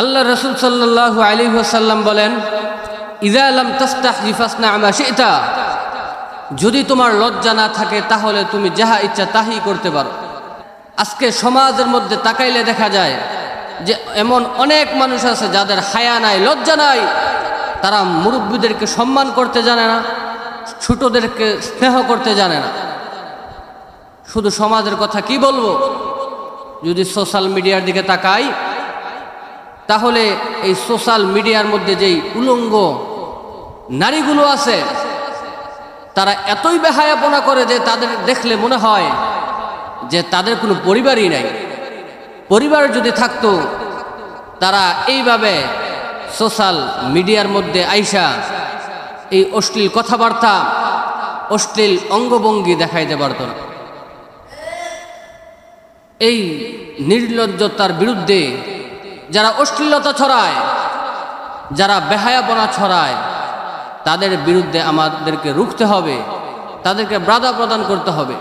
আল্লাহ রসুল সাল্লাল্লাহু আলী সাল্লাম বলেন ইদা আলম তস্তাহ জিফাসনা আমা সেটা যদি তোমার লজ্জা না থাকে, তাহলে তুমি যাহা ইচ্ছা তাহি করতে পারো। আজকে সমাজের মধ্যে তাকাইলে দেখা যায় যে এমন অনেক মানুষ আছে যাদের হায়া নাই, লজ্জা নাই। তারা মুরব্বীদেরকে সম্মান করতে জানে না, ছোটদেরকে স্নেহ করতে জানে না। শুধু সমাজের কথা কি বলব? যদি সোশ্যাল মিডিয়ার দিকে তাকাই তাহলে এই সোশ্যাল মিডিয়ার মধ্যে যেই উলঙ্গ নারীগুলো আছে, তারা এতই বেহায়াপনা করে যে তাদের দেখলে মনে হয় যে তাদের কোনো পরিবারই নাই। পরিবার যদি থাকতো, তারা এইভাবে সোশ্যাল মিডিয়ার মধ্যে আইসা এই অশ্লীল কথাবার্তা, অশ্লীল অঙ্গভঙ্গি দেখাইতে পারত না। এই নির্লজ্জতার বিরুদ্ধে যারা অশ্লীলতা ছড়ায়, যারা বেহায়াপনা ছড়ায়, তাদের বিরুদ্ধে আমাদেরকে রুখতে হবে, তাদেরকে বাধা প্রদান করতে হবে।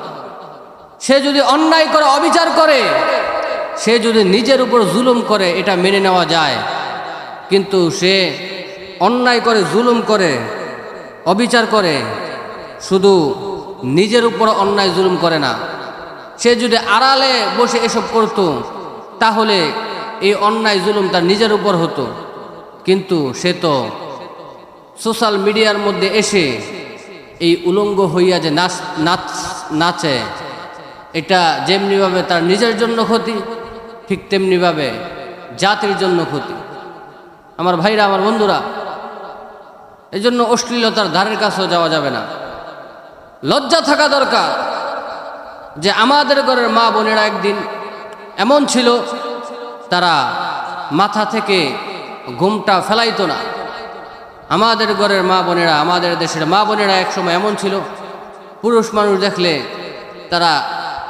সে যদি অন্যায় করে, অবিচার করে, সে যদি নিজের উপর জুলুম করে, এটা মেনে নেওয়া যায়। কিন্তু সে অন্যায় করে, জুলুম করে, অবিচার করে, শুধু নিজের উপর অন্যায় জুলুম করে না। সে যদি আড়ালে বসে এসব করত, তাহলে এই অন্যায় জুলুম তার নিজের উপর হতো। কিন্তু সে তো সোশ্যাল মিডিয়ার মধ্যে এসে এই উলঙ্গ হইয়া যে নাচ নাচ, নাচে, এটা যেমনিভাবে তার নিজের জন্য ক্ষতি, ঠিক তেমনিভাবে জাতির জন্য ক্ষতি। আমার ভাইরা, আমার বন্ধুরা এই জন্য অশ্লীলতার ধারের কাছেও যাওয়া যাবে না। লজ্জা থাকা দরকার যে আমাদের ঘরের মা বোনেরা একদিন এমন ছিল তারা মাথা থেকে ঘুমটা ফেলাইতো না। আমাদের ঘরের মা বোনেরা, আমাদের দেশের মা বোনেরা একসময় এমন ছিল, পুরুষ মানুষ দেখলে তারা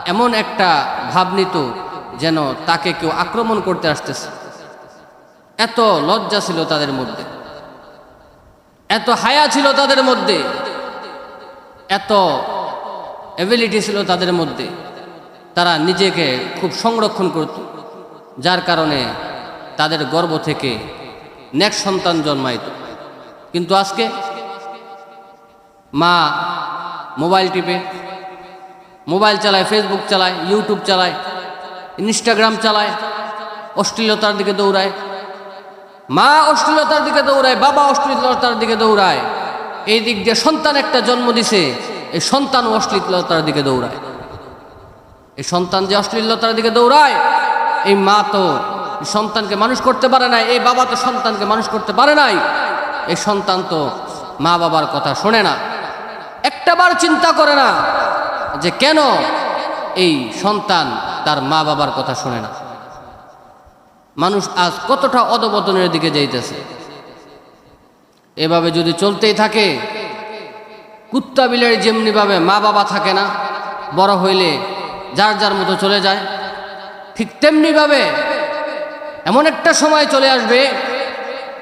এমন একটা ভাব নিত যেন তাকে কেউ আক্রমণ করতে আসতেছে। এত লজ্জা ছিল তাদের মধ্যে, এত হায়া ছিল তাদের মধ্যে, এত অ্যাবিলিটি ছিল তাদের মধ্যে। তারা নিজেকে খুব সংরক্ষণ করত। যার কারণে তাদের গর্ব থেকে নেক্সট সন্তান জন্মাইত কিন্তু আজকে মা মোবাইল টিপে, মোবাইল চালায়, ফেসবুক চালায়, ইউটিউব চালায়, ইনস্টাগ্রাম চালায়, অশ্লীলতার দিকে দৌড়ায়। মা অশ্লীলতার দিকে দৌড়ায়, বাবা অশ্লীলতার দিকে দৌড়ায়। এই দিক দিয়ে সন্তান একটা জন্ম দিছে, এই সন্তান অশ্লীলতার দিকে দৌড়ায়। এই সন্তান যে অশ্লীলতার দিকে দৌড়ায় এই মা তো সন্তানকে মানুষ করতে পারে নাই, এই বাবা তো সন্তানকে মানুষ করতে পারে নাই। এই সন্তান তো মা বাবার কথা শোনে না। একটাবার চিন্তা করে না যে কেন এই সন্তান তার মা বাবার কথা শোনে না। মানুষ আজ কতটা অধপতনের দিকে যাইতেছে। এভাবে যদি চলতেই থাকে, কুত্তা বিলের যেমনিভাবে মা বাবা থাকে না, বড় হইলে যার যার মতো চলে যায়। ঠিক তেমনিভাবে এমন একটা সময় চলে আসবে,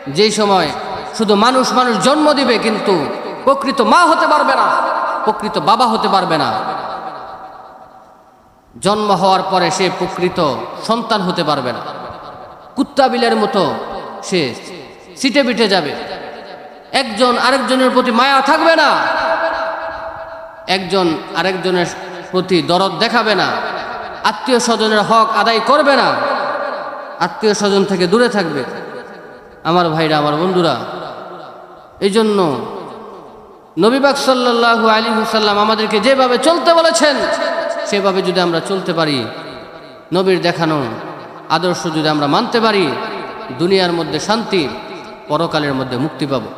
যেই সময় শুধু মানুষ মানুষ জন্ম দিবে, কিন্তু প্রকৃত মা হতে পারবে না, প্রকৃত বাবা হতে পারবে না। জন্ম হওয়ার পরে সে প্রকৃত সন্তান হতে পারবে না। কুত্তা বিলের মতো সে সিটে বিটে যাবে। একজন আরেকজনের প্রতি মায়া থাকবে না। একজন আরেকজনের প্রতি দরদ দেখাবে না। আত্মীয় স্বজনের হক আদায় করবে না। আত্মীয় স্বজন থেকে দূরে থাকবে। আমার ভাইরা, আমার বন্ধুরা এই জন্য নবীবাগ সাল্লাহু আলী হুসাল্লাম আমাদেরকে যেভাবে চলতে বলেছেন, সেভাবে যদি আমরা চলতে পারি, নবীর দেখানো আদর্শ যদি আমরা মানতে পারি, দুনিয়ার মধ্যে শান্তি, পরকালের মধ্যে মুক্তি পাবো।